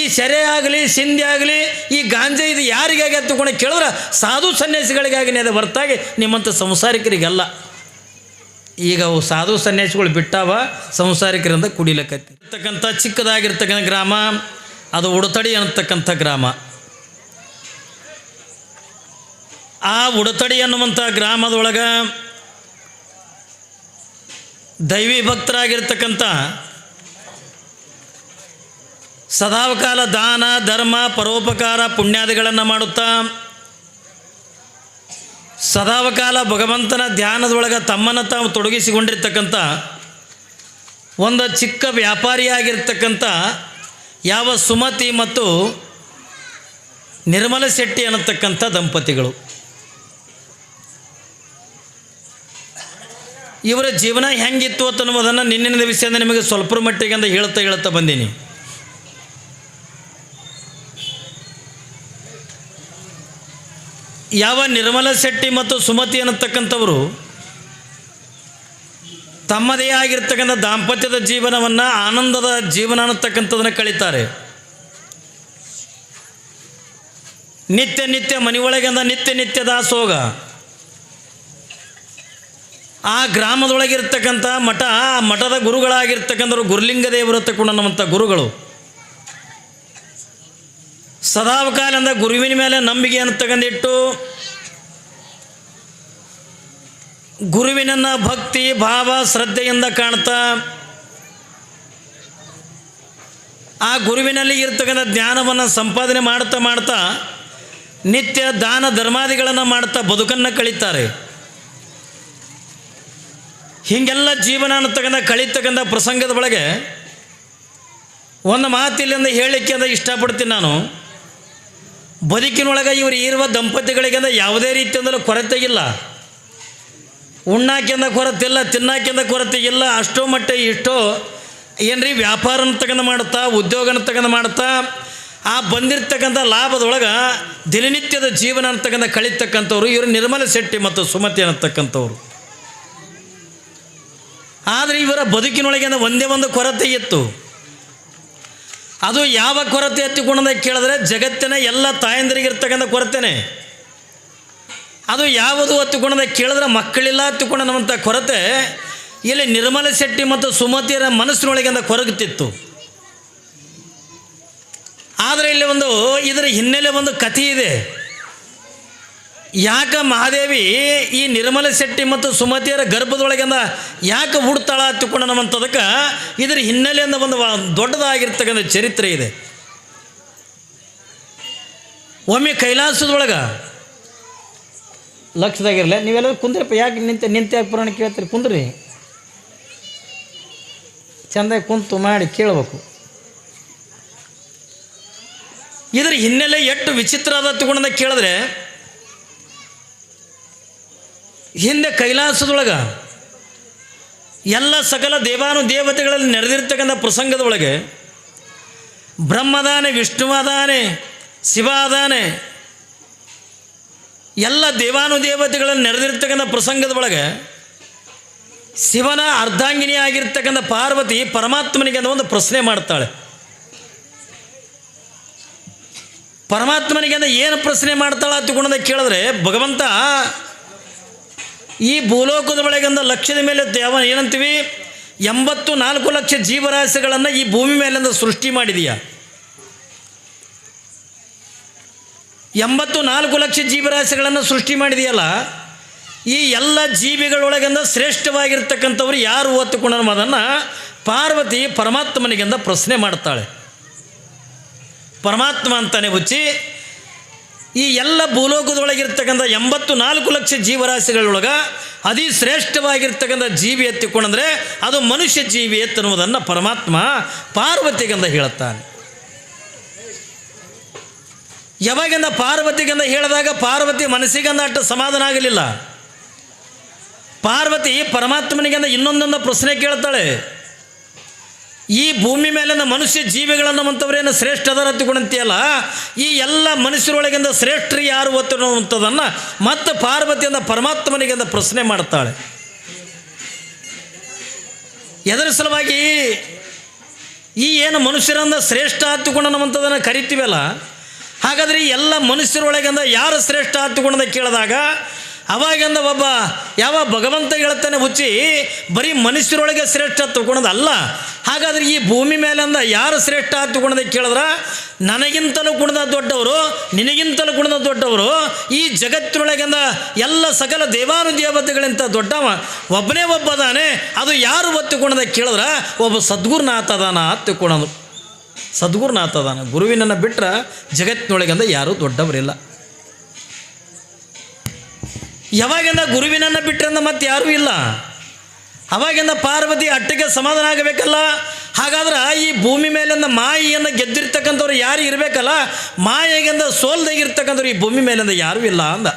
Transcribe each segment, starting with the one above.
ಈ ಸೆರೆ ಆಗಲಿ, ಸಿಂಧಿ ಆಗಲಿ, ಈ ಗಾಂಜಾ ಇದು ಯಾರಿಗಾಗಿ ತಗೊಂಡು ಕೇಳಿದ್ರೆ ಸಾಧು ಸನ್ಯಾಸಿಗಳಿಗಾಗಿ ಅದು ಹೊರತಾಗಿ ನಿಮ್ಮಂಥ ಸಂಸಾರಿಕರಿಗೆಲ್ಲ. ಈಗ ಅವು ಸಾಧು ಸನ್ಯಾಸಿಗಳು ಬಿಟ್ಟಾವ, ಸಂಸಾರಿಕರಿಂದ ಕುಡಿಲಕತ್ತಿ. ಇರ್ತಕ್ಕಂಥ ಚಿಕ್ಕದಾಗಿರ್ತಕ್ಕಂಥ ಗ್ರಾಮ, ಅದು ಉಡತಡಿ ಅನ್ನತಕ್ಕಂಥ ಗ್ರಾಮ. ಆ ಉಡತಡಿ ಅನ್ನುವಂಥ ಗ್ರಾಮದೊಳಗೆ ದೈವಿ ಭಕ್ತರಾಗಿರ್ತಕ್ಕಂಥ ಸದಾವಕಾಲ ದಾನ, ಧರ್ಮ, ಪರೋಪಕಾರ, ಪುಣ್ಯಾದಿಗಳನ್ನು ಮಾಡುತ್ತಾ? ಸದಾವಕಾಲ ಭಗವಂತನ ಧ್ಯಾನದೊಳಗೆ ತಮ್ಮನ್ನು ತಾವು ತೊಡಗಿಸಿಕೊಂಡಿರ್ತಕ್ಕಂಥ, ಒಂದು ಚಿಕ್ಕ ವ್ಯಾಪಾರಿಯಾಗಿರ್ತಕ್ಕಂಥ ಯಾವ ಸುಮತಿ ಮತ್ತು ನಿರ್ಮಲ ಶೆಟ್ಟಿ ಅನ್ನತಕ್ಕಂಥ ದಂಪತಿಗಳು. ಇವರ ಜೀವನ ಹೆಂಗಿತ್ತು ಅಂತ ಅನ್ನೋದನ್ನು ನಿನ್ನಿನ ವಿಷಯದ ನಿಮಗೆ ಸ್ವಲ್ಪ ಮಟ್ಟಿಗೆ ಅಂತ ಹೇಳ್ತಾ ಹೇಳ್ತಾ ಬಂದೀನಿ. ಯಾವ ನಿರ್ಮಲ ಶೆಟ್ಟಿ ಮತ್ತು ಸುಮತಿ ಅನ್ನತಕ್ಕಂಥವರು ತಮ್ಮದೇ ಆಗಿರ್ತಕ್ಕಂಥ ದಾಂಪತ್ಯದ ಜೀವನವನ್ನು ಆನಂದದ ಜೀವನ ಅನ್ನತಕ್ಕಂಥದನ್ನು ಕಳೀತಾರೆ. ನಿತ್ಯ ನಿತ್ಯ ಮನೆಯೊಳಗಿಂದ ನಿತ್ಯ ನಿತ್ಯ ಸೋಗ ಆ ಗ್ರಾಮದೊಳಗಿರ್ತಕ್ಕಂಥ ಮಠ, ಆ ಮಠದ ಗುರುಗಳಾಗಿರ್ತಕ್ಕಂಥವ್ರು ಗುರುಲಿಂಗ ದೇವರು ಅನ್ನುವಂಥ ಗುರುಗಳು. ಸದಾವಕಾಲದಿಂದ ಗುರುವಿನ ಮೇಲೆ ನಂಬಿಕೆಯನ್ನು ತಗೊಂಡಿಟ್ಟು ಗುರುವಿನನ್ನು ಭಕ್ತಿ, ಭಾವ, ಶ್ರದ್ಧೆಯಿಂದ ಕಾಣ್ತಾ ಆ ಗುರುವಿನಲ್ಲಿ ಇರ್ತಕ್ಕಂಥ ಜ್ಞಾನವನ್ನು ಸಂಪಾದನೆ ಮಾಡ್ತಾ ಮಾಡ್ತಾ ನಿತ್ಯ ದಾನ ಧರ್ಮಾದಿಗಳನ್ನು ಮಾಡ್ತಾ ಬದುಕನ್ನು ಕಳೀತಾರೆ. ಹೀಗೆಲ್ಲ ಜೀವನ ಅನ್ನತಕ್ಕಂಥ ಕಳೀತಕ್ಕಂಥ ಪ್ರಸಂಗದ ಒಳಗೆ ಒಂದು ಮಾತಿಲ್ಲಿಂದ ಹೇಳಲಿಕ್ಕೆ ಅಂತ ಇಷ್ಟಪಡ್ತೀನಿ ನಾನು. ಬದುಕಿನೊಳಗೆ ಇವರು ಇರುವ ದಂಪತಿಗಳಿಗೆಂದ ಯಾವುದೇ ರೀತಿಯಿಂದಲೂ ಕೊರತೆ ಇಲ್ಲ. ಉಣ್ಣಾಕಿಂದ ಕೊರತೆ ಇಲ್ಲ, ತಿನ್ನಾಕಿಂದ ಕೊರತೆ ಇಲ್ಲ, ಅಷ್ಟೋ ಮಟ್ಟ ಇಷ್ಟೋ ಏನ್ರಿ ವ್ಯಾಪಾರನ ತಗೊಂಡು ಮಾಡುತ್ತಾ ಉದ್ಯೋಗನ ತಗೊಂಡು ಮಾಡುತ್ತಾ ಆ ಬಂದಿರತಕ್ಕಂಥ ಲಾಭದೊಳಗೆ ದಿನನಿತ್ಯದ ಜೀವನ ಅಂತಕ್ಕಂಥ ಕಳೀತಕ್ಕಂಥವ್ರು, ಇವರು ನಿರ್ಮಲ ಶೆಟ್ಟಿ ಮತ್ತು ಸುಮತಿ ಅನ್ನತಕ್ಕಂಥವ್ರು. ಆದರೆ ಇವರ ಬದುಕಿನೊಳಗೆ ಒಂದೇ ಒಂದು ಕೊರತೆ ಇತ್ತು. ಅದು ಯಾವ ಕೊರತೆ ಎತ್ತಿಕೊಂಡ ಕೇಳಿದ್ರೆ ಜಗತ್ತಿನ ಎಲ್ಲ ತಾಯಂದಿರಿಗಿರ್ತಕ್ಕಂಥ ಕೊರತೆನೆ. ಅದು ಯಾವುದು ಹತ್ತಿಕೊಂಡದ ಕೇಳಿದ್ರೆ ಮಕ್ಕಳಿಲ್ಲ ಹತ್ತಿಕೊಂಡಂಥ ಕೊರತೆ. ಇಲ್ಲಿ ನಿರ್ಮಲ ಶೆಟ್ಟಿ ಮತ್ತು ಸುಮತಿಯರ ಮನಸ್ಸಿನೊಳಗಿಂದ ಕೊರಗುತ್ತಿತ್ತು. ಆದರೆ ಇಲ್ಲಿ ಒಂದು ಇದರ ಹಿನ್ನೆಲೆ ಒಂದು ಕಥೆ ಇದೆ. ಯಾಕೆ ಮಹಾದೇವಿ ಈ ನಿರ್ಮಲ ಶೆಟ್ಟಿ ಮತ್ತು ಸುಮತಿಯರ ಗರ್ಭದೊಳಗಿಂದ ಯಾಕೆ ಹುಡ್ತಾಳ ಹತ್ತಿಕೊಂಡ ನಮ್ಮಂಥದಕ್ಕೆ ಇದರ ಹಿನ್ನೆಲೆಯಿಂದ ಒಂದು ದೊಡ್ಡದಾಗಿರ್ತಕ್ಕಂಥ ಚರಿತ್ರೆ ಇದೆ. ಒಮ್ಮೆ ಕೈಲಾಸದೊಳಗೆ ಲಕ್ಷದಾಗಿರಲ್ಲ ನೀವೆಲ್ಲರೂ ಕುಂದ್ರಪ್ಪ, ಯಾಕೆ ನಿಂತ, ನಿಂತೆ ಯಾಕೆ ಪುರಾಣ ಕೇಳ್ತೀರಿ? ಕುಂದ್ರಿ. ಚೆಂದಾಗಿ ಕುಂತು ಮಾಡಿ ಕೇಳಬೇಕು. ಇದರ ಹಿನ್ನೆಲೆ ಎಷ್ಟು ವಿಚಿತ್ರ ಅದ ತಗೊಂಡ ಕೇಳಿದ್ರೆ ಹಿಂದೆ ಕೈಲಾಸದೊಳಗೆ ಎಲ್ಲ ಸಕಲ ದೇವಾನು ದೇವತೆಗಳಲ್ಲಿ ನಡೆದಿರ್ತಕ್ಕಂಥ ಪ್ರಸಂಗದೊಳಗೆ ಬ್ರಹ್ಮದಾನೆ, ವಿಷ್ಣುವಾದಾನೆ, ಶಿವಾದಾನೆ, ಎಲ್ಲ ದೇವಾನು ದೇವತೆಗಳಲ್ಲಿ ನಡೆದಿರ್ತಕ್ಕಂಥ ಪ್ರಸಂಗದ ಒಳಗೆ ಶಿವನ ಅರ್ಧಾಂಗಿನಿ ಆಗಿರ್ತಕ್ಕಂಥ ಪಾರ್ವತಿ ಪರಮಾತ್ಮನಿಗೆ ಅಂತ ಒಂದು ಪ್ರಶ್ನೆ ಮಾಡ್ತಾಳೆ. ಪರಮಾತ್ಮನಿಗೆ ಅಂತ ಏನು ಪ್ರಶ್ನೆ ಮಾಡ್ತಾಳ ಅಂತ ಕೇಳಿದ್ರೆ ಭಗವಂತ ಈ ಭೂಲೋಕದ ಒಳಗಿಂದ ಲಕ್ಷದ ಮೇಲೆ ದೇವ ಏನಂತೀವಿ? ಎಂಬತ್ತು ನಾಲ್ಕು ಲಕ್ಷ ಜೀವರಾಶಿಗಳನ್ನು ಈ ಭೂಮಿ ಮೇಲಿಂದ ಸೃಷ್ಟಿ ಮಾಡಿದೆಯಾ. ಎಂಬತ್ತು ನಾಲ್ಕು ಲಕ್ಷ ಜೀವರಾಶಿಗಳನ್ನು ಸೃಷ್ಟಿ ಮಾಡಿದೆಯಲ್ಲ, ಈ ಎಲ್ಲ ಜೀವಿಗಳೊಳಗಿಂದ ಶ್ರೇಷ್ಠವಾಗಿರ್ತಕ್ಕಂಥವ್ರು ಯಾರು ಒತ್ತುಕೊಂಡ ಅದನ್ನು ಪಾರ್ವತಿ ಪರಮಾತ್ಮನಿಗಿಂದ ಪ್ರಶ್ನೆ ಮಾಡ್ತಾಳೆ. ಪರಮಾತ್ಮ ಅಂತಾನೆ ಹುಚ್ಚಿ ಈ ಎಲ್ಲ ಭೂಲೋಕದೊಳಗಿರ್ತಕ್ಕಂಥ ಎಂಬತ್ತು ನಾಲ್ಕು ಲಕ್ಷ ಜೀವರಾಶಿಗಳೊಳಗೆ ಅತಿ ಶ್ರೇಷ್ಠವಾಗಿರ್ತಕ್ಕಂಥ ಜೀವಿ ಎತ್ತಿಕೊಂಡಂದರೆ ಅದು ಮನುಷ್ಯ ಜೀವಿ ಎತ್ತನ್ನುವುದನ್ನು ಪರಮಾತ್ಮ ಪಾರ್ವತಿಗಂದ ಹೇಳುತ್ತಾನೆ. ಯಾವಾಗಿಂದ ಪಾರ್ವತಿಗಂದ ಹೇಳಿದಾಗ ಪಾರ್ವತಿ ಮನಸ್ಸಿಗಂದ ಅಷ್ಟು ಸಮಾಧಾನ ಆಗಲಿಲ್ಲ. ಪಾರ್ವತಿ ಪರಮಾತ್ಮನಿಗಂದ ಇನ್ನೊಂದೊಂದು ಪ್ರಶ್ನೆ ಕೇಳ್ತಾಳೆ. ಈ ಭೂಮಿ ಮೇಲಿನ ಮನುಷ್ಯ ಜೀವಿಗಳನ್ನು ಅಂಥವ್ರೇನು ಶ್ರೇಷ್ಠ ಅದರ ತಿಳ್ಕೊಂಡಂತೀಯಲ್ಲ? ಈ ಎಲ್ಲ ಮನುಷ್ಯರೊಳಗಿಂದ ಶ್ರೇಷ್ಠರು ಯಾರು ಒತ್ತಿರುವಂಥದ್ದನ್ನು ಮತ್ತೆ ಪಾರ್ವತಿಯಿಂದ ಪರಮಾತ್ಮನಿಗಿಂದ ಪ್ರಶ್ನೆ ಮಾಡ್ತಾಳೆ. ಎದರ ಸಲುವಾಗಿ ಈ ಏನು ಮನುಷ್ಯರಂದ ಶ್ರೇಷ್ಠ ಹತ್ತುಕೊಂಡನವಂಥದನ್ನು ಕರಿತೀವಲ್ಲ? ಹಾಗಾದ್ರೆ ಎಲ್ಲ ಮನುಷ್ಯರೊಳಗಿಂದ ಯಾರು ಶ್ರೇಷ್ಠ ಹತ್ತುಕೊಂಡದ ಕೇಳಿದಾಗ ಅವಾಗಿಂದ ಒಬ್ಬ ಯಾವ ಭಗವಂತ ಹೇಳ್ತಾನೆ ಹುಚ್ಚಿ, ಬರೀ ಮನುಷ್ಯರೊಳಗೆ ಶ್ರೇಷ್ಠ ತಗೊಳೋದಲ್ಲ ಹಾಗಾದ್ರೆ ಈ ಭೂಮಿ ಮೇಲಿಂದ ಯಾರು ಶ್ರೇಷ್ಠ ಅಂತ ಗುಣದ ಕೇಳಿದ್ರೆ, ನನಗಿಂತಲೂ ಗುಣದ ದೊಡ್ಡವರು, ನಿನಗಿಂತಲೂ ಗುಣದ ದೊಡ್ಡವರು, ಈ ಜಗತ್ತಿನೊಳಗಿಂದ ಎಲ್ಲ ಸಕಲ ದೇವಾನುದೇವತೆಗಳಿಂತ ದೊಡ್ಡವ, ಒಬ್ಬನೇ ಒಬ್ಬ ಅದಾನೆ ಅದು ಯಾರು ಒತ್ತು ಗುಣದ ಕೇಳಿದ್ರೆ, ಒಬ್ಬ ಸದ್ಗುರುನಾಥ ಅದಾನ ಹತ್ತುಕೊಳೋದು ಸದ್ಗುರುನಾಥ ಅದಾನ ಗುರುವಿನನ್ನು ಬಿಟ್ಟರೆ ಜಗತ್ತಿನೊಳಗಿಂದ ಯಾರೂ ದೊಡ್ಡವರಿಲ್ಲ. ಯಾವಾಗಿಂದ ಗುರುವಿನನ್ನು ಬಿಟ್ಟರಿಂದ ಮತ್ತೆ ಯಾರೂ ಇಲ್ಲ? ಅವಾಗಿಂದ ಪಾರ್ವತಿ ಅಟ್ಟಿಗೆ ಸಮಾಧಾನ ಆಗಬೇಕಲ್ಲ ಹಾಗಾದ್ರೆ ಈ ಭೂಮಿ ಮೇಲಿಂದ ಮಾಯಿಯನ್ನು ಗೆದ್ದಿರ್ತಕ್ಕಂಥವ್ರು ಯಾರು ಇರಬೇಕಲ್ಲ? ಮಾಯೆಗಿಂದ ಸೋಲ್ದಾಗಿರ್ತಕ್ಕಂಥವ್ರು ಈ ಭೂಮಿ ಮೇಲಿಂದ ಯಾರೂ ಇಲ್ಲ ಅಂದ.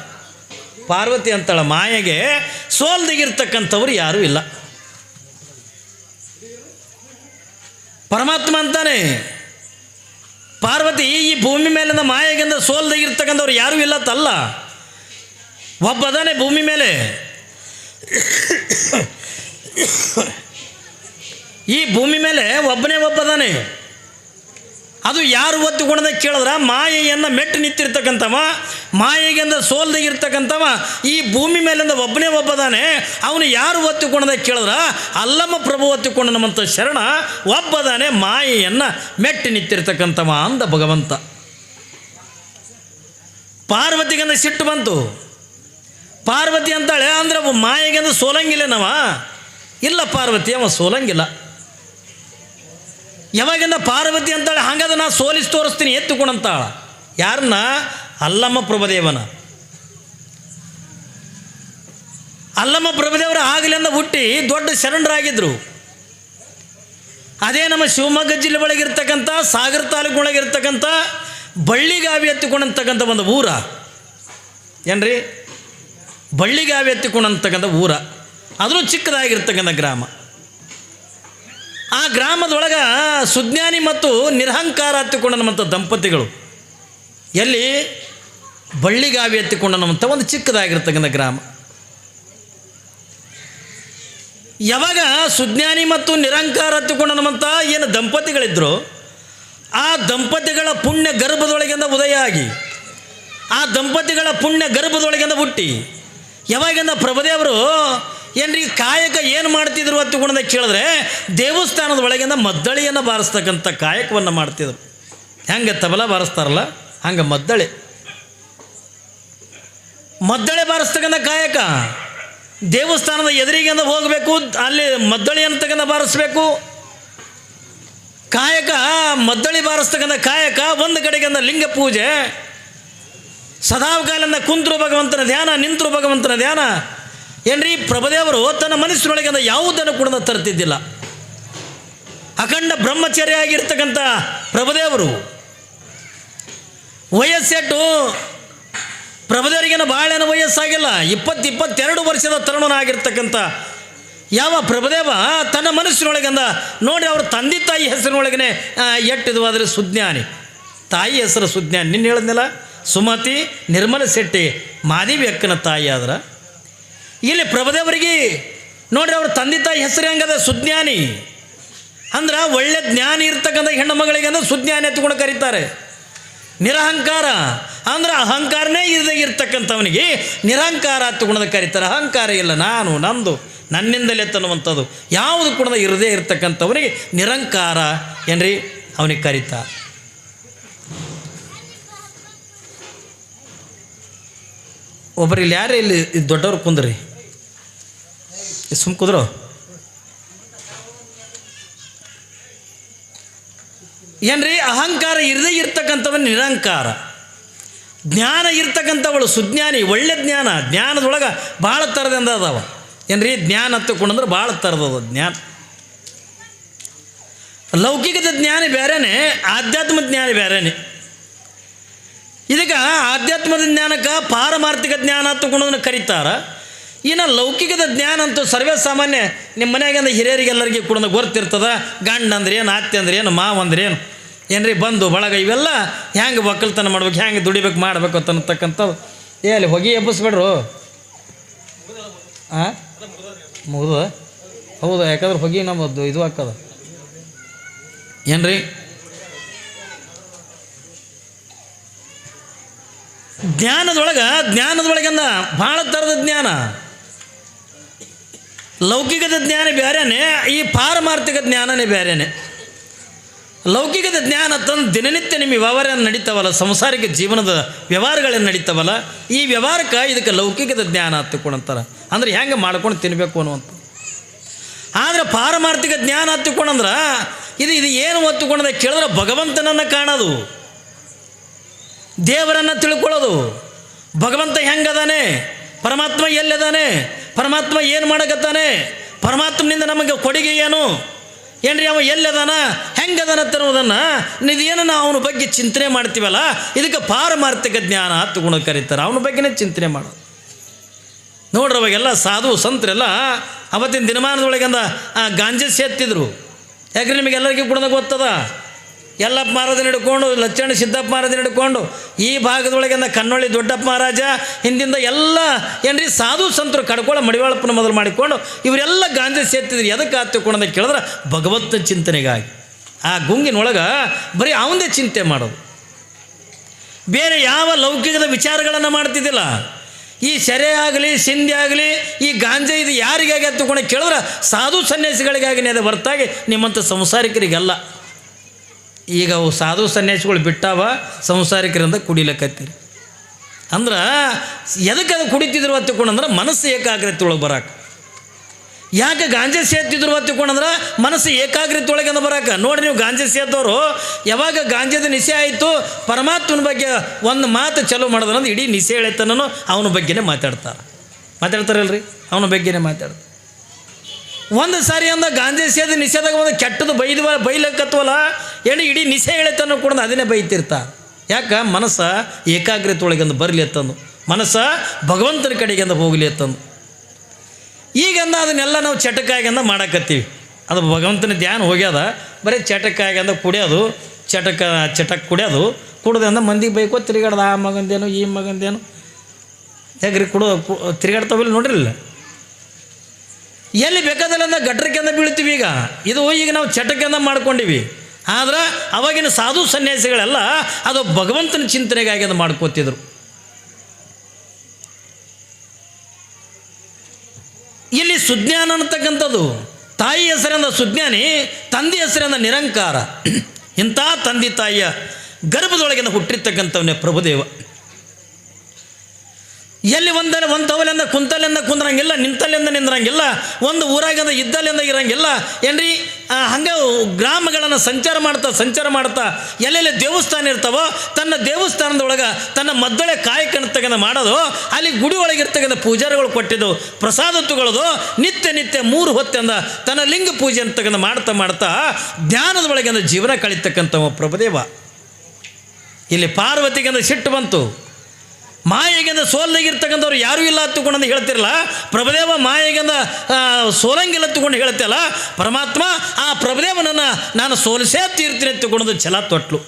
ಪಾರ್ವತಿ ಅಂತಳ ಮಾಯೆಗೆ ಸೋಲ್ದಾಗಿರ್ತಕ್ಕಂಥವ್ರು ಯಾರೂ ಇಲ್ಲ. ಪರಮಾತ್ಮ ಅಂತಾನೆ. ಪಾರ್ವತಿ ಈ ಭೂಮಿ ಮೇಲಿಂದ ಮಾಯೆಗಿಂದ ಸೋಲ್ದಾಗಿರ್ತಕ್ಕಂಥವ್ರು ಯಾರೂ ಇಲ್ಲ ತಲ್ಲ. ಒಬ್ಬದಾನೆ ಭೂಮಿ ಮೇಲೆ. ಈ ಭೂಮಿ ಮೇಲೆ ಒಬ್ಬನೇ ಒಬ್ಬದಾನೆ ಅದು ಯಾರು ಒತ್ತುಕೊಂಡದ ಕೇಳಿದ್ರೆ ಮಾಯೆಯನ್ನು ಮೆಟ್ಟು ನಿಂತಿರ್ತಕ್ಕಂಥವ ಮಾಯೆಗಿಂದ ಸೋಲ್ದಾಗಿರ್ತಕ್ಕಂಥವ ಈ ಭೂಮಿ ಮೇಲಿಂದ ಒಬ್ಬನೇ ಒಬ್ಬದಾನೆ ಅವನು ಯಾರು ಒತ್ತುಕೊಂಡದ ಕೇಳಿದ್ರೆ ಅಲ್ಲಮ್ಮ ಪ್ರಭು ಒತ್ತುಕೊಂಡನಂತ ಶರಣ ಒಬ್ಬದಾನೆ ಮಾಯೆಯನ್ನು ಮೆಟ್ಟು ನಿಂತಿರ್ತಕ್ಕಂಥವ ಅಂದ ಭಗವಂತ. ಪಾರ್ವತಿಗಂದ ಸಿಟ್ಟು ಬಂತು. ಪಾರ್ವತಿ ಅಂತಾಳೆ, ಅಂದ್ರೆ ಅವ ಸೋಲಂಗಿಲ್ಲ ಸೋಲಂಗಿಲ್ಲನವ? ಇಲ್ಲ ಪಾರ್ವತಿ, ಅವ ಸೋಲಂಗಿಲ್ಲ. ಯಾವಾಗಿಂದ ಪಾರ್ವತಿ ಅಂತಾಳೆ, ಹಂಗದ ನಾ ಸೋಲಿಸಿ ತೋರಿಸ್ತೀನಿ ಎತ್ತುಕೊಂಡಂತಾಳ ಯಾರನ್ನ ಅಲ್ಲಮ್ಮ ಪ್ರಭುದೇವನ. ಅಲ್ಲಮ್ಮ ಪ್ರಭುದೇವರು ಆಗಲಿಂದ ಹುಟ್ಟಿ ದೊಡ್ಡ ಶರಣರಾಗಿದ್ದರು ಅದೇ ನಮ್ಮ ಶಿವಮೊಗ್ಗ ಜಿಲ್ಲೆ ಒಳಗಿರ್ತಕ್ಕಂಥ ಸಾಗರ ತಾಲೂಕು ಒಳಗಿರ್ತಕ್ಕಂಥ ಬಳ್ಳಿಗಾವಿ ಎತ್ತಿಕೊಂಡಂತಕ್ಕಂಥ ಒಂದು ಊರ. ಏನ್ರಿ? ಬಳ್ಳಿಗಾವಿ ಎತ್ತಿಕೊಂಡಂತಕ್ಕಂಥ ಊರ. ಅದೂ ಚಿಕ್ಕದಾಗಿರ್ತಕ್ಕಂಥ ಗ್ರಾಮ. ಆ ಗ್ರಾಮದೊಳಗೆ ಸುಜ್ಞಾನಿ ಮತ್ತು ನಿರಹಂಕಾರ ಹತ್ತಿಕೊಂಡನಂಥ ದಂಪತಿಗಳು. ಎಲ್ಲಿ ಬಳ್ಳಿಗಾವಿ ಎತ್ತಿಕೊಂಡನಂಥ ಒಂದು ಚಿಕ್ಕದಾಗಿರ್ತಕ್ಕಂಥ ಗ್ರಾಮ. ಯಾವಾಗ ಸುಜ್ಞಾನಿ ಮತ್ತು ನಿರಂಕಾರ ಹತ್ತಿಕೊಂಡನಂಥ ಏನು ದಂಪತಿಗಳಿದ್ರು, ಆ ದಂಪತಿಗಳ ಪುಣ್ಯ ಗರ್ಭದೊಳಗಿಂದ ಉದಯ ಆಗಿ, ಆ ದಂಪತಿಗಳ ಪುಣ್ಯ ಗರ್ಭದೊಳಗಿಂದ ಹುಟ್ಟಿ, ಯಾವಾಗಿಂದ ಪ್ರಭುದೇವರು ಏನ್ರಿ ಕಾಯಕ ಏನು ಮಾಡ್ತಿದ್ರು ಅಂತ ಗುಣದ ಕೇಳಿದ್ರೆ ದೇವಸ್ಥಾನದ ಒಳಗಿಂದ ಮದ್ದಳೆಯನ್ನು ಬಾರಿಸ್ತಕ್ಕಂಥ ಕಾಯಕವನ್ನು ಮಾಡ್ತಿದ್ರು. ಹೆಂಗೆ ತಬಲ ಬಾರಿಸ್ತಾರಲ್ಲ? ಹಂಗೆ ಮದ್ದಳೆ. ಮದ್ದಳೆ ಬಾರಿಸ್ತಕ್ಕಂಥ ಕಾಯಕ. ದೇವಸ್ಥಾನದ ಎದುರಿಗಿಂದ ಹೋಗಬೇಕು, ಅಲ್ಲಿ ಮದ್ದಳೆಯನ್ನು ತಗೊಂಡ ಬಾರಿಸ್ಬೇಕು. ಕಾಯಕ, ಮದ್ದಳಿ ಬಾರಿಸ್ತಕ್ಕಂಥ ಕಾಯಕ, ಒಂದು ಕಡೆಗಿಂದ ಲಿಂಗ ಪೂಜೆ. ಸದಾವಕಾಲಿಂದ ಕುಂತರು ಭಗವಂತನ ಧ್ಯಾನ, ನಿಂತರು ಭಗವಂತನ ಧ್ಯಾನ. ಏನ್ರಿ? ಪ್ರಭುದೇವರು ತನ್ನ ಮನಸ್ಸಿನೊಳಗಿಂದ ಯಾವುದನ್ನು ಕೂಡ ತರ್ತಿದ್ದಿಲ್ಲ ಅಖಂಡ ಬ್ರಹ್ಮಚರ್ಯ ಆಗಿರ್ತಕ್ಕಂಥ ಪ್ರಭುದೇವರು ವಯಸ್ಸೆಟ್ಟು ಪ್ರಭುದೇವರಿಗೇನು ಬಾಳೆನ ವಯಸ್ಸಾಗಿಲ್ಲ. ಇಪ್ಪತ್ತು ಇಪ್ಪತ್ತೆರಡು ವರ್ಷದ ತರುಣನಾಗಿರ್ತಕ್ಕಂಥ ಯಾವ ಪ್ರಭುದೇವ ತನ್ನ ಮನಸ್ಸಿನೊಳಗಿಂದ ನೋಡಿ ಅವ್ರ ತಂದೆ ತಾಯಿ ಹೆಸರಿನೊಳಗನೆ ಎಟ್ಟಿದ್ವಾದರೆ ಸುಜ್ಞಾನಿ. ತಾಯಿ ಹೆಸರು ಸುಜ್ಞಾನಿ. ನಿನ್ನ ಹೇಳಿದ್ನಲ್ಲ, ಸುಮತಿ ನಿರ್ಮಲ ಶೆಟ್ಟಿ ಮಾದೇವಿ ಅಕ್ಕನ ತಾಯಿ ಆದ್ರ ಇಲ್ಲಿ ಪ್ರಭುದೇವರಿಗೆ ನೋಡ್ರಿ ಅವ್ರ ತಂದೆ ತಾಯಿ ಹೆಸರು ಹೆಂಗದ? ಸುಜ್ಞಾನಿ. ಅಂದ್ರೆ ಒಳ್ಳೆ ಜ್ಞಾನ ಇರ್ತಕ್ಕಂಥ ಹೆಣ್ಣು ಮಗಳಿಗೆ ಅಂದ್ರೆ ಸುಜ್ಞಾನಿ ಎತ್ಕೊಂಡು ಕರೀತಾರೆ. ನಿರಹಂಕಾರ. ಅಂದ್ರೆ ಅಹಂಕಾರನೇ ಇರದೇ ಇರ್ತಕ್ಕಂಥವನಿಗೆ ನಿರಹಂಕಾರ ಹತ್ತುಗುಣದ ಕರೀತಾರೆ. ಅಹಂಕಾರ ಇಲ್ಲ, ನಾನು, ನಂದು, ನನ್ನಿಂದಲೇ ತನ್ನುವಂಥದ್ದು. ಯಾವುದು ಕೂಡ ಇರದೇ ಇರ್ತಕ್ಕಂಥವನಿಗೆ ನಿರಂಕಾರ ಏನ್ರಿ? ಅವನಿಗೆ ಕರೀತಾರೆ. ಒಬ್ಬರು ಇಲ್ಲಿ ಯಾರೇ ಇಲ್ಲಿ ದೊಡ್ಡವ್ರು ಕುಂದ್ರಿ. ಸುಮ್ ಕುದ್ರು. ಏನ್ರಿ? ಅಹಂಕಾರ ಇರದೇ ಇರ್ತಕ್ಕಂಥವನ್ ನಿರಂಕಾರ. ಜ್ಞಾನ ಇರ್ತಕ್ಕಂಥವಳು ಸುಜ್ಞಾನಿ, ಒಳ್ಳೆ ಜ್ಞಾನ. ಜ್ಞಾನದೊಳಗೆ ಭಾಳ ಥರದಿಂದ ಅದಾವ. ಏನ್ರಿ? ಜ್ಞಾನ ಹತ್ತಕೊಂಡಂದ್ರೆ ಭಾಳ ಥರದದ ಜ್ಞಾನ. ಲೌಕಿಕದ ಜ್ಞಾನ ಬೇರೆನೇ ಆಧ್ಯಾತ್ಮ ಜ್ಞಾನ ಬೇರೆನೆ. ಇದಕ್ಕೆ ಆಧ್ಯಾತ್ಮದ ಜ್ಞಾನಕ್ಕೆ ಪಾರಮಾರ್ಥಿಕ ಜ್ಞಾನ ತಗೊಂಡೋದನ್ನ ಕರೀತಾರ. ಇನ್ನು ಲೌಕಿಕದ ಜ್ಞಾನ ಅಂತೂ ಸರ್ವೇ ಸಾಮಾನ್ಯ ನಿಮ್ಮ ಮನೆಯಾಗಿಂದ ಹಿರಿಯರಿಗೆಲ್ಲರಿಗೆ ಕೂಡ ಗೊತ್ತಿರ್ತದೆ. ಗಂಡ ಅಂದ್ರೆ ಏನು ಅತ್ತೆ ಅಂದ್ರೆ ಏನು ಮಾವ ಅಂದ್ರೆ ಏನು ಏನ್ರಿ ಬಂದು ಬಳಗ, ಇವೆಲ್ಲ ಹೆಂಗೆ ಒಕ್ಕಲ್ತನ ಮಾಡ್ಬೇಕು, ಹೆಂಗೆ ದುಡಿಬೇಕು, ಮಾಡ್ಬೇಕು ಅಂತಕ್ಕಂಥದ್ದು ಏ, ಅಲ್ಲಿ ಹೊಗೆ ಎಬ್ಬಿಸ್ಬೇಡ್ರು. ಹಾಂ ಮುಗ್ದು ಹೌದು, ಯಾಕಂದ್ರೆ ಹೊಗೆ ನಮ್ಮದು ಇದು ಹಾಕದ ಏನ್ರಿ? ಜ್ಞಾನದೊಳಗೆ ಜ್ಞಾನದೊಳಗಂದ ಭಾಳ ಥರದ ಜ್ಞಾನ. ಲೌಕಿಕದ ಜ್ಞಾನ ಬೇರೆನೇ ಈ ಪಾರಮಾರ್ಥಿಕ ಜ್ಞಾನನೇ ಬೇರೆನೇ ಲೌಕಿಕದ ಜ್ಞಾನ ತಂದು ದಿನನಿತ್ಯ ನಿಮ್ಮ ವ್ಯವಹಾರ ನಡೀತಾವಲ್ಲ, ಸಂಸಾರಿಕ ಜೀವನದ ವ್ಯವಹಾರಗಳೇನು ನಡೀತಾವಲ್ಲ, ಈ ವ್ಯವಹಾರಕ್ಕೆ ಇದಕ್ಕೆ ಲೌಕಿಕದ ಜ್ಞಾನ ಹತ್ತಿಕೊಂಡಂತಾರೆ ಅಂದ್ರೆ ಹೆಂಗೆ ಮಾಡ್ಕೊಂಡು ತಿನ್ನಬೇಕು ಅನ್ನುವಂಥ ಆದರೆ ಪಾರಮಾರ್ಥಿಕ ಜ್ಞಾನ ಹತ್ತಿಕೊಂಡಂದ್ರೆ ಇದು ಇದು ಏನು ಹೊತ್ತುಕೊಂಡದ ಕೇಳಿದ್ರೆ ಭಗವಂತನನ್ನು ಕಾಣೋದು. ದೇವರನ್ನು ತಿಳ್ಕೊಳ್ಳೋದು. ಭಗವಂತ ಹೆಂಗದಾನೆ? ಪರಮಾತ್ಮ ಎಲ್ಲಿದ್ದಾನೆ ಪರಮಾತ್ಮ ಏನು ಮಾಡಕತ್ತಾನೆ? ಪರಮಾತ್ಮನಿಂದ ನಮಗೆ ಕೊಡುಗೆ ಏನು? ಏನ್ರಿ ಅವ ಎಲ್ಲದಾನ? ಹೆಂಗದಾನ ತರುವುದನ್ನು? ಏನನ್ನ ಅವನ ಬಗ್ಗೆ ಚಿಂತನೆ ಮಾಡ್ತೀವಲ್ಲ? ಇದಕ್ಕೆ ಪಾರಮಾರ್ಥಿಕ ಜ್ಞಾನ ಹತ್ತುಕೊಂಡು ಕರೀತಾರೆ. ಅವನ ಬಗ್ಗೆನೇ ಚಿಂತನೆ ಮಾಡೋದು ನೋಡ್ರಿ ಅವಾಗೆಲ್ಲ ಸಾಧು ಸಂತರೆಲ್ಲ ಅವತ್ತಿನ ದಿನಮಾನದೊಳಗಂದ ಆ ಗಾಂಜೆ ಸೇತ್ತಿದ್ರು ಯಾಕೆ ನಿಮಗೆಲ್ಲರಿಗೂ ಕೂಡ ಗೊತ್ತದ? ಯಲ್ಲಪ್ಪ ಮಹಾರಾಜನ ಹಿಡ್ಕೊಂಡು, ಲಚ್ಚಣ್ಣ ಸಿದ್ದಪ್ಪ ಮಹಾರಾಜನ ಹಿಡ್ಕೊಂಡು, ಈ ಭಾಗದೊಳಗಿಂದ ಕನ್ನೊಳ್ಳಿ ದೊಡ್ಡಪ್ಪ ಮಹಾರಾಜ, ಹಿಂದಿಂದ ಎಲ್ಲ ಏನ್ರಿ ಸಾಧು ಸಂತರು ಕಡ್ಕೊಳ್ಳೋ ಮಡಿವಾಳಪ್ಪನ ಮೊದಲು ಮಾಡಿಕೊಂಡು, ಇವರೆಲ್ಲ ಗಾಂಧಿ ಸೇರ್ತಿದ್ರು. ಎದಕ್ಕೆ ಹತ್ತಿಕೊಂಡಂತ ಕೇಳಿದ್ರೆ, ಭಗವತ್ ಚಿಂತನೆಗಾಗಿ. ಆ ಗುಂಗಿನೊಳಗೆ ಬರೀ ಅವಂದೇ ಚಿಂತೆ ಮಾಡೋದು. ಬೇರೆ ಯಾವ ಲೌಕಿಕದ ವಿಚಾರಗಳನ್ನು ಮಾಡ್ತಿದ್ದಿಲ್ಲ. ಈ ಸೆರೆ ಆಗಲಿ, ಸಿಂಧಿ ಆಗಲಿ, ಈ ಗಾಂಜಾ ಇದು ಯಾರಿಗಾಗಿ ಹತ್ತುಕೊಂಡು ಕೇಳಿದ್ರೆ, ಸಾಧು ಸನ್ಯಾಸಿಗಳಿಗಾಗಿ ಅದು ಹೊರತಾಗಿ ನಿಮ್ಮಂಥ ಸಂಸಾರಿಕರಿಗಲ್ಲ. ಈಗ ಅವು ಸಾಧು ಸನ್ಯಾಸಿಗಳು ಬಿಟ್ಟಾವ, ಸಂಸಾರಿಕರಿಂದ ಕುಡಿಲಕ್ಕತ್ತೀರಿ ಅಂದ್ರೆ ಎದಕ್ಕೆ ಅದು ಕುಡಿತಿದ್ರು ಹತ್ತಿಕೊಂಡಂದ್ರೆ ಮನಸ್ಸು ಏಕಾಗ್ರತೆ ಒಳಗೆ ಬರಾಕ. ಯಾಕೆ ಗಾಂಜಾ ಸೇರ್ತಿದ್ರು ಹತ್ತಿಕೊಂಡಂದ್ರೆ ಮನಸ್ಸು ಏಕಾಗ್ರತೆ ಒಳಗೆ ಅಂದ ಬರಾಕ. ನೋಡಿ ನೀವು ಗಾಂಜೆ ಸೇರ್ತವರು ಯಾವಾಗ ಗಾಂಜೆದ ನಿಶೆ ಆಯಿತು, ಪರಮಾತ್ಮನ ಬಗ್ಗೆ ಒಂದು ಮಾತು ಚಲೋ ಮಾಡಿದ್ರಂದ್ರೆ ಇಡೀ ನಿಶೆ ಹೇಳೈತನೋ ಅವನ ಬಗ್ಗೆನೇ ಮಾತಾಡ್ತಾರೆ. ಮಾತಾಡ್ತಾರಲ್ರಿ? ಅವನ ಬಗ್ಗೆನೇ ಮಾತಾಡ್ತಾರೆ. ಒಂದು ಸಾರಿ ಅಂದ ಗಾಂಧಿ ಸೇದ ನಿಷೇಧಾಗ ಒಂದು ಕೆಟ್ಟದ್ದು ಬೈದು ಬೈಲಕ್ಕತ್ವಲ್ಲ ಏನು ಇಡೀ ನಿಶೆ ಹೇಳತ್ತನ್ನು ಕೂಡ ಅದನ್ನೇ ಬೈತಿರ್ತ. ಯಾಕೆ? ಮನಸ್ಸ ಏಕಾಗ್ರತೆ ಒಳಗಿಂದ ಬರಲಿ ಅತ್ತಂದು ಮನಸ್ಸ ಭಗವಂತನ ಕಡೆಗಿಂದ ಹೋಗಲಿ ಅತ್ತಂದು ಈಗಂದ ಅದನ್ನೆಲ್ಲ ನಾವು ಚಟಕಾಗಿಂದ ಮಾಡಕತ್ತೀವಿ. ಅದು ಭಗವಂತನ ಧ್ಯಾನ ಹೋಗ್ಯದ, ಬರೀ ಚಟಕಾಗಿಂದ ಕುಡಿಯೋದು, ಚಟಕ ಚಟಕ್ ಕುಡಿಯೋದು, ಕುಡ್ದಂದ ಮಂದಿಗೆ ಬೈಕೋ, ತಿರುಗಾಡ್ದ, ಆ ಮಗಂದೇನು, ಈ ಮಗಂದೇನು. ಹೇಗ್ರಿ ಕುಡೋ ತಿರುಗಾಡ್ತಾವಿಲ್ಲ ನೋಡ್ರಿಲ್ಲ? ಎಲ್ಲಿ ಬೇಕಾದಲ್ಲ ಗಟ್ರಕ್ಕೆಂದ ಬೀಳ್ತೀವಿ ಈಗ. ಇದು ಈಗ ನಾವು ಚಟಕ್ಕೆಂದ ಮಾಡ್ಕೊಂಡಿವಿ. ಆದ್ರೆ ಅವಾಗಿನ ಸಾಧು ಸನ್ಯಾಸಿಗಳೆಲ್ಲ ಅದು ಭಗವಂತನ ಚಿಂತನೆಗಾಗಿ ಅದು ಮಾಡ್ಕೋತಿದ್ರು. ಇಲ್ಲಿ ಸುಜ್ಞಾನ ಅನ್ನತಕ್ಕಂಥದ್ದು. ತಾಯಿ ಹೆಸರಿಂದ ಸುಜ್ಞಾನಿ, ತಂದೆ ಹೆಸರಿಂದ ನಿರಂಕಾರ. ಇಂಥ ತಂದೆ ತಾಯಿಯ ಗರ್ಭದೊಳಗಿಂದ ಹುಟ್ಟಿರ್ತಕ್ಕಂಥವನ್ನೇ ಪ್ರಭುದೇವ. ಎಲ್ಲಿ ಒಂದಲ್ಲ ಒಂದು ತವಲಿಂದ ಕುಂತಲಿಂದ ಕುಂದ್ರಂಗಿಲ್ಲ ನಿಂತಲ್ಲಿಂದ ನಿಂದ್ರಂಗಿಲ್ಲ, ಒಂದು ಊರಾಗಿಂದ ಇದ್ದಲ್ಲಿಂದ ಇರಂಗಿಲ್ಲ. ಏನ್ರಿ? ಹಂಗೆ ಗ್ರಾಮಗಳನ್ನು ಸಂಚಾರ ಮಾಡ್ತಾ ಸಂಚಾರ ಮಾಡ್ತಾ ಎಲ್ಲೆಲ್ಲಿ ದೇವಸ್ಥಾನ ಇರ್ತಾವೋ, ತನ್ನ ದೇವಸ್ಥಾನದೊಳಗೆ ತನ್ನ ಮದ್ದಳೆ ಕಾಯಕನ ತಗಂದ ಮಾಡೋದು, ಅಲ್ಲಿ ಗುಡಿ ಒಳಗಿರ್ತಕ್ಕಂಥ ಪೂಜಾರಿಗಳು ಕೊಟ್ಟಿದ್ದು ಪ್ರಸಾದ ತಗೊಳ್ಳೋದು, ನಿತ್ಯ ನಿತ್ಯ ಮೂರು ಹೊತ್ತಿಂದ ತನ್ನ ಲಿಂಗ ಪೂಜೆ ಅಂತಕ್ಕಂಥ ಮಾಡ್ತಾ ಮಾಡ್ತಾ ಧ್ಯಾನದ ಒಳಗಿಂದ ಜೀವನ ಕಳೀತಕ್ಕಂಥವ ಪ್ರಭುದೇವ. ಇಲ್ಲಿ ಪಾರ್ವತಿಗಿಂದ ಸಿಟ್ಟು ಬಂತು. ಮಾಯೆಗಿಂದ ಸೋಲ್ದಾಗಿರ್ತಕ್ಕಂಥವ್ರು ಯಾರೂ ಇಲ್ಲ ಹತ್ತುಕೊಂಡಂದು ಹೇಳ್ತಿರಲ್ಲ? ಪ್ರಭುದೇವ ಮಾಯೆಗಿಂದ ಸೋಲಂಗಿಲ್ಲ ಹತ್ತುಕೊಂಡು ಹೇಳ್ತಿಯಲ್ಲ? ಪರಮಾತ್ಮ, ಆ ಪ್ರಭುದೇವನನ್ನು ನಾನು ಸೋಲಿಸೇ ತೀರ್ತೀನಿ ಹತ್ತುಕೊಂಡದು ಛಲ ತೊಟ್ಲು.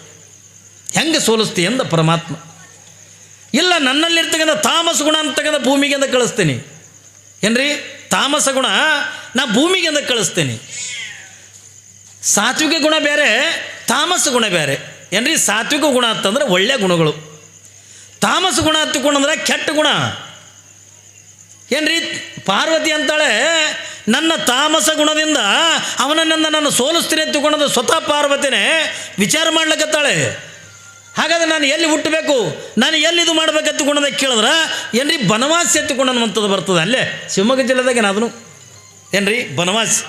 ಹೆಂಗೆ ಸೋಲಿಸ್ತಿ ಅಂದ ಪರಮಾತ್ಮ? ಇಲ್ಲ, ನನ್ನಲ್ಲಿರ್ತಕ್ಕಂಥ ತಾಮಸ ಗುಣ ಅಂತಕ್ಕಂಥ ಭೂಮಿಗೆಂದ ಕಳಿಸ್ತೀನಿ. ಏನ್ರಿ? ತಾಮಸ ಗುಣ, ನಾ ಭೂಮಿಗೆಂದ ಕಳಿಸ್ತೀನಿ. ಸಾತ್ವಿಕ ಗುಣ ಬೇರೆ, ತಾಮಸ ಗುಣ ಬೇರೆ. ಏನ್ರಿ? ಸಾತ್ವಿಕ ಗುಣ ಅಂತಂದ್ರೆ ಒಳ್ಳೆಯ ಗುಣಗಳು. ತಾಮಸ ಗುಣ ಹತ್ತಿಕೊಂಡಂದ್ರೆ ಕೆಟ್ಟ ಗುಣ. ಏನ್ರಿ? ಪಾರ್ವತಿ ಅಂತಾಳೆ, ನನ್ನ ತಾಮಸ ಗುಣದಿಂದ ಅವನನ್ನು ನಾನು ಸೋಲಿಸ್ತೀನಿ ಎತ್ತುಕೊಂಡದು ಸ್ವತಃ ಪಾರ್ವತಿನೇ ವಿಚಾರ ಮಾಡ್ಲಿಕ್ಕತ್ತಾಳೆ ಹಾಗಾದ್ರೆ ನಾನು ಎಲ್ಲಿ ಹುಟ್ಟಬೇಕು? ನಾನು ಎಲ್ಲಿ ಇದು ಮಾಡ್ಬೇಕು ಎತ್ತುಕೊಂಡದ ಕೇಳಿದ್ರೆ, ಏನ್ರಿ? ಬನವಾಸಿ ಎತ್ತುಕೊಂಡು ಅನ್ನುವಂಥದ್ದು ಬರ್ತದೆ ಅಲ್ಲೇ, ಶಿವಮೊಗ್ಗ ಜಿಲ್ಲೆದಾಗ ಅದನ್ನು ಏನ್ರಿ? ಬನವಾಸಿ.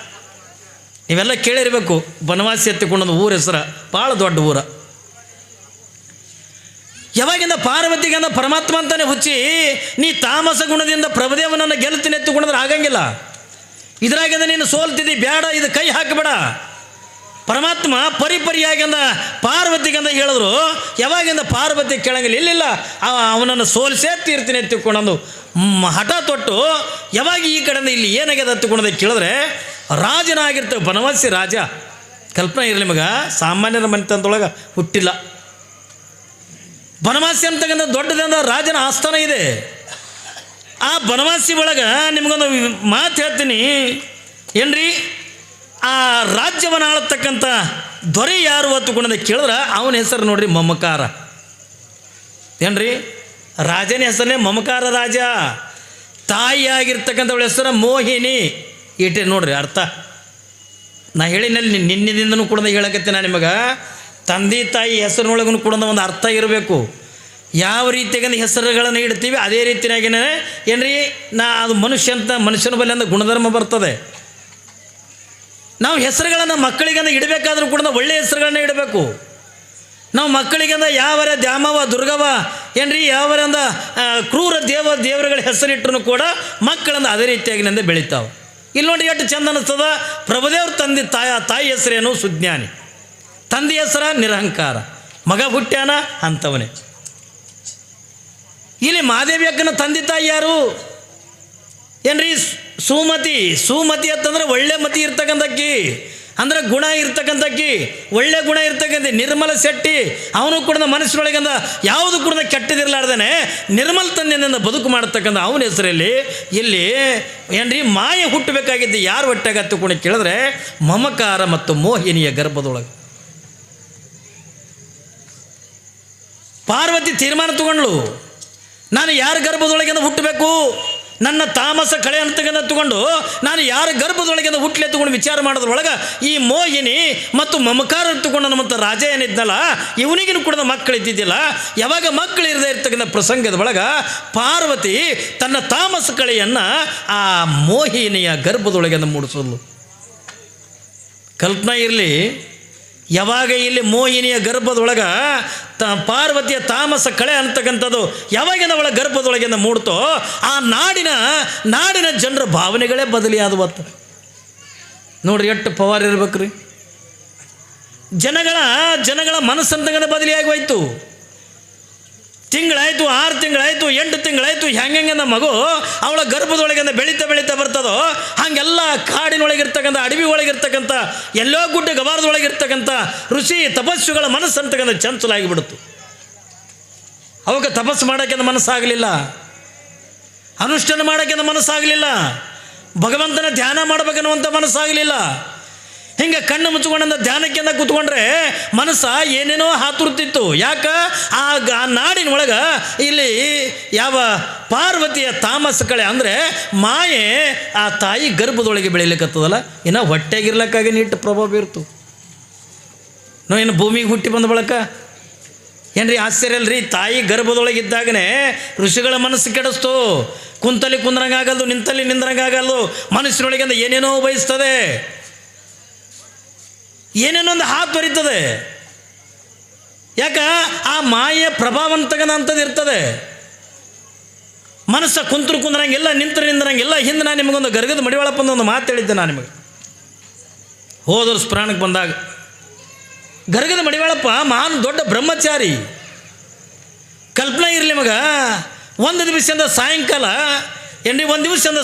ಇವೆಲ್ಲ ಕೇಳಿರಬೇಕು, ಬನವಾಸಿ ಎತ್ತಿಕೊಂಡದ ಊರ ಹೆಸರ ಭಾಳ ದೊಡ್ಡ ಊರ. ಯಾವಾಗಿಂದ ಪಾರ್ವತಿಗಂದ ಪರಮಾತ್ಮ ಅಂತಾನೆ ಹುಚ್ಚಿ, ನೀ ತಾಮಸ ಗುಣದಿಂದ ಪ್ರಭುದೇವನನ್ನು ಗೆಲ್ತೀನಿ ಗುಣದ್ರೆ ಆಗಂಗಿಲ್ಲ. ಇದ್ರಾಗಿಂದ ನೀನು ಸೋಲ್ತಿದ್ದಿ ಬೇಡ ಇದು ಕೈ ಹಾಕಬೇಡ. ಪರಮಾತ್ಮ ಪರಿಪರಿಯಾಗಿಂದ ಪಾರ್ವತಿಗಿಂದ ಹೇಳಿದ್ರು, ಯಾವಾಗಿಂದ ಪಾರ್ವತಿ ಕೆಳಗಿಲ್ಲ ಇಲ್ಲಿಲ್ಲ ಅವ- ಅವನನ್ನು ಸೋಲಿಸೇ ತೀರ್ತೀನಿ ಎತ್ತಿಕೊಂಡಂದು ಹಠ ತೊಟ್ಟು, ಯಾವಾಗ ಈ ಕಡೆಯಿಂದ ಇಲ್ಲಿ ಏನಾಗ್ಯದ ಹತ್ತುಕೊಂಡದ ಕೇಳಿದ್ರೆ, ರಾಜನಾಗಿರ್ತೇವೆ, ಬನವಾಸಿ ರಾಜ. ಕಲ್ಪನೆ ಇರಲಿ ಮಗ, ಸಾಮಾನ್ಯರ ಮನೆತನದೊಳಗೆ ಹುಟ್ಟಿಲ್ಲ. ಬನವಾಸಿ ಅಂತಕ್ಕಂಥ ದೊಡ್ಡದಾದ ರಾಜನ ಆಸ್ಥಾನ ಇದೆ. ಆ ಬನವಾಸಿ ಒಳಗೆ ನಿಮಗೊಂದು ಮಾತು ಹೇಳ್ತೀನಿ. ಏನ್ರಿ? ಆ ರಾಜ್ಯವನ್ನು ಆಳತಕ್ಕಂಥ ದೊರೆ ಯಾರು ಅತ್ತುಕೊಂಡದ ಕೇಳಿದ್ರೆ, ಅವನ ಹೆಸರು ನೋಡ್ರಿ ಮಮಕಾರ. ಏನ್ರಿ? ರಾಜನ ಹೆಸರೇ ಮಮಕಾರ ರಾಜ. ತಾಯಿಯಾಗಿರ್ತಕ್ಕಂಥವಳ ಹೆಸರು ಮೋಹಿನಿ. ಇಟ್ಟೆ ನೋಡ್ರಿ ಅರ್ಥ. ನಾ ಹೇಳಿನಲ್ಲಿ ನಿನ್ನೆದಿಂದನೂ ಕೂಡ ಹೇಳಕತ್ತೆ ನಾನು ನಿಮಗೆ. ತಂದೆ ತಾಯಿ ಹೆಸರಿನೊಳಗೂ ಕೂಡ ಒಂದು ಅರ್ಥ ಇರಬೇಕು. ಯಾವ ರೀತಿಯಾಗಿ ಹೆಸರುಗಳನ್ನು ಇಡ್ತೀವಿ, ಅದೇ ರೀತಿಯಾಗಿನೇ ಏನ್ರಿ, ನಾ ಅದು ಮನುಷ್ಯ ಅಂತ ಮನುಷ್ಯನ ಬಳಿ ಗುಣಧರ್ಮ ಬರ್ತದೆ. ನಾವು ಹೆಸರುಗಳನ್ನು ಮಕ್ಕಳಿಗಂದ ಇಡಬೇಕಾದ್ರೂ ಕೂಡ ಒಳ್ಳೆಯ ಹೆಸರುಗಳನ್ನ ಇಡಬೇಕು. ನಾವು ಮಕ್ಕಳಿಗಂದ ಯಾವರ ದ್ಯಾಮವ, ದುರ್ಗವ, ಏನ್ರಿ, ಯಾವರಂದ ಕ್ರೂರ ದೇವ, ದೇವರುಗಳ ಹೆಸರಿಟ್ಟರು ಕೂಡ ಮಕ್ಕಳಂದ ಅದೇ ರೀತಿಯಾಗಿನಿಂದ ಬೆಳಿತಾವೆ. ಇಲ್ಲಿ ನೋಡಿ ಎಷ್ಟು ಚಂದ ಅನ್ನಿಸ್ತದ ಪ್ರಭುದೇವ್ರ ತಂದೆ ತಾಯ, ತಾಯಿ ಹೆಸರೇನು ಸುಜ್ಞಾನಿ. ತಂದೆ ಹೆಸರ ನಿರಹಂಕಾರ, ಮಗ ಹುಟ್ಟ್ಯಾನ ಅಂಥವನೇ. ಇಲ್ಲಿ ಮಾದೇವಿಯಕ್ಕನ ತಂದೆ ತಾಯಿ ಯಾರು? ಏನ್ರಿ ಸುಮತಿ? ಸುಮತಿ ಅಂತಂದ್ರೆ ಒಳ್ಳೆ ಮತಿ ಇರ್ತಕ್ಕಂಥಕ್ಕಿ, ಅಂದ್ರೆ ಗುಣ ಇರ್ತಕ್ಕಂಥಕ್ಕಿ, ಒಳ್ಳೆ ಗುಣ ಇರ್ತಕ್ಕಂಥ ನಿರ್ಮಲ ಶೆಟ್ಟಿ, ಅವನು ಕೂಡ ಮನಸ್ಸಿನೊಳಗಿಂದ ಯಾವುದು ಕೂಡ ಕೆಟ್ಟದಿರಲಾರ್ದೇನೆ, ನಿರ್ಮಲ ತಂದೆಯಿಂದ ಬದುಕು ಮಾಡತಕ್ಕಂಥ ಅವನ ಹೆಸರಲ್ಲಿ ಇಲ್ಲಿ ಏನ್ರಿ ಮಾಯ ಹುಟ್ಟಬೇಕಾಗಿದ್ದು ಯಾರು ಹೊಟ್ಟೆಗತ್ತು ಕೂಡ ಕೇಳಿದ್ರೆ ಮಮಕಾರ ಮತ್ತು ಮೋಹಿನಿಯ ಗರ್ಭದೊಳಗೆ. ಪಾರ್ವತಿ ತೀರ್ಮಾನ ತಗೊಂಡ್ಳು. ನಾನು ಯಾರ ಗರ್ಭದೊಳಗಿಂದ ಹುಟ್ಟಬೇಕು? ನನ್ನ ತಾಮಸ ಕಳೆ ಅಂತಗನ್ನ ತಗೊಂಡು ನಾನು ಯಾರ ಗರ್ಭದೊಳಗಿಂದ ಹುಟ್ಟಲೆ ತಗೊಂಡು ವಿಚಾರ ಮಾಡೋದ್ರೊಳಗೆ ಈ ಮೋಹಿನಿ ಮತ್ತು ಮಮಕಾರ ತಗೊಂಡು ನಮ್ಮಂಥ ರಾಜ ಏನಿದ್ನಲ್ಲ ಇವನಿಗಿನೂ ಕೂಡ ಮಕ್ಕಳು ಇದ್ದಿದ್ದಿಲ್ಲ. ಯಾವಾಗ ಮಕ್ಕಳು ಇರದೇ ಇರ್ತಕ್ಕಂಥ ಪ್ರಸಂಗದ ಒಳಗೆ ಪಾರ್ವತಿ ತನ್ನ ತಾಮಸ ಕಳೆಯನ್ನು ಆ ಮೋಹಿನಿಯ ಗರ್ಭದೊಳಗಿಂದ ಮೂಡಿಸೋದು ಕಲ್ಪನಾ ಇರಲಿ ಯಾವಾಗ ಇಲ್ಲಿ ಮೋಹಿನಿಯ ಗರ್ಭದೊಳಗೆ ತ ಪಾರ್ವತಿಯ ತಾಮಸ ಕಳೆ ಅಂತಕ್ಕಂಥದ್ದು ಯಾವಾಗಿಂದ ಅವಳ ಗರ್ಭದೊಳಗಿಂದ ಮೂಡ್ತೋ ಆ ನಾಡಿನ ನಾಡಿನ ಜನರ ಭಾವನೆಗಳೇ ಬದಲಿಯಾದವತ್ತು. ನೋಡ್ರಿ ಎಷ್ಟು ಪವರ್ ಇರ್ಬೇಕ್ರಿ. ಜನಗಳ ಜನಗಳ ಮನಸ್ಸಂತಗನ ಬದಲಿಯಾಗಿ ಹೋಯ್ತು. ತಿಂಗಳಾಯ್ತು, ಆರು ತಿಂಗಳಾಯಿತು, ಎಂಟು ತಿಂಗಳಾಯಿತು, ಹೆಂಗೆ ನಮ್ಮ ಮಗು? ಅವಳ ಗರ್ಭದೊಳಗಿಂದ ಬೆಳೀತಾ ಬೆಳೀತಾ ಬರ್ತದೋ? ಹಾಗೆಲ್ಲ ಕಾಡಿನೊಳಗಿರ್ತಕ್ಕಂಥ ಅಡವಿ ಒಳಗಿರ್ತಕ್ಕಂಥ ಎಲ್ಲೋ ಗುಡ್ಡ ಗವಾರದೊಳಗಿರ್ತಕ್ಕಂಥ ಋಷಿ ತಪಸ್ಸುಗಳ ಮನಸ್ಸಂತಕ್ಕಂಥ ಚಂಚಲಾಗಿ ಬಿಡ್ತು ಅವಾಗ ತಪಸ್ಸು ಮಾಡೋಕ್ಕಿಂತ ಮನಸ್ಸಾಗಲಿಲ್ಲ. ಅನುಷ್ಠಾನ ಮಾಡೋಕ್ಕಿಂತ ಮನಸ್ಸಾಗಲಿಲ್ಲ. ಭಗವಂತನ ಧ್ಯಾನ ಮಾಡಬೇಕನ್ನುವಂಥ ಮನಸ್ಸಾಗಲಿಲ್ಲ. ಹಿಂಗೆ ಕಣ್ಣು ಮುಚ್ಕೊಂಡಂದ ಧ್ಯಾನಕ್ಕೆ ಅಂತ ಕೂತ್ಕೊಂಡ್ರೆ ಮನಸ್ಸ ಏನೇನೋ ಹಾತುರ್ತಿತ್ತು. ಯಾಕ? ಆ ನಾಡಿನ ಒಳಗೆ ಇಲ್ಲಿ ಯಾವ ಪಾರ್ವತಿಯ ತಾಮಸ ಕಳೆ ಅಂದರೆ ಮಾಯೆ ಆ ತಾಯಿ ಗರ್ಭದೊಳಗೆ ಬೆಳೀಲಿಕ್ಕತ್ತದಲ್ಲ ಇನ್ನು ಹೊಟ್ಟೆಗಿರ್ಲಕ್ಕಾಗಿ ನಿಟ್ಟು ಪ್ರಭಾವ ಬೀರ್ತು. ನಾವು ಇನ್ನು ಭೂಮಿಗೆ ಹುಟ್ಟಿ ಬಂದ ಬಳಕ? ಏನ್ರಿ ಆಶ್ಚರ್ಯ ಅಲ್ರಿ? ತಾಯಿ ಗರ್ಭದೊಳಗಿದ್ದಾಗನೇ ಋಷಿಗಳ ಮನಸ್ಸು ಕೆಡಿಸ್ತು. ಕುಂತಲ್ಲಿ ಕುಂದ್ರಂಗಾಗಲ್ದು, ನಿಂತಲ್ಲಿ ನಿಂದ್ರಂಗಾಗಲ್ದು ಮನಸ್ಸಿನೊಳಗಿಂದ ಏನೇನೋ ಬಯಸ್ತದೆ. ಏನೇನೋ ಒಂದು ಹಾತ್ ಬರೀತದೆ? ಯಾಕ? ಆ ಮಾಯೆಯ ಪ್ರಭಾವ ಅಂತಕ್ಕಂಥದ್ದು ಇರ್ತದೆ. ಮನಸ್ಸ ಕುಂತರು ಕುಂದ್ರಂಗೆಲ್ಲ ನಿಂತರು ನಿಂದ್ರಂಗಿಲ್ಲ ಹಿಂದೆ ನಾನು ನಿಮಗೊಂದು ಗರ್ಗದ ಮಡಿವಾಳಪ್ಪ ಒಂದು ಮಾತು ಹೇಳಿದ್ದೆ ನಾನು ನಿಮಗೆ. ಹೋದರು ಸ್ಪ್ರಾಣಕ್ಕೆ ಬಂದಾಗ, ಗರ್ಗದ ಮಡಿವಾಳಪ್ಪ ಮಾನ್ ದೊಡ್ಡ ಬ್ರಹ್ಮಚಾರಿ. ಕಲ್ಪನೆ ಇರಲಿ ಮಗ, ಒಂದು ದಿವಸದಿಂದ ಸಾಯಂಕಾಲ ಎಂಡಿ ಒಂದು ದಿವಸದಿಂದ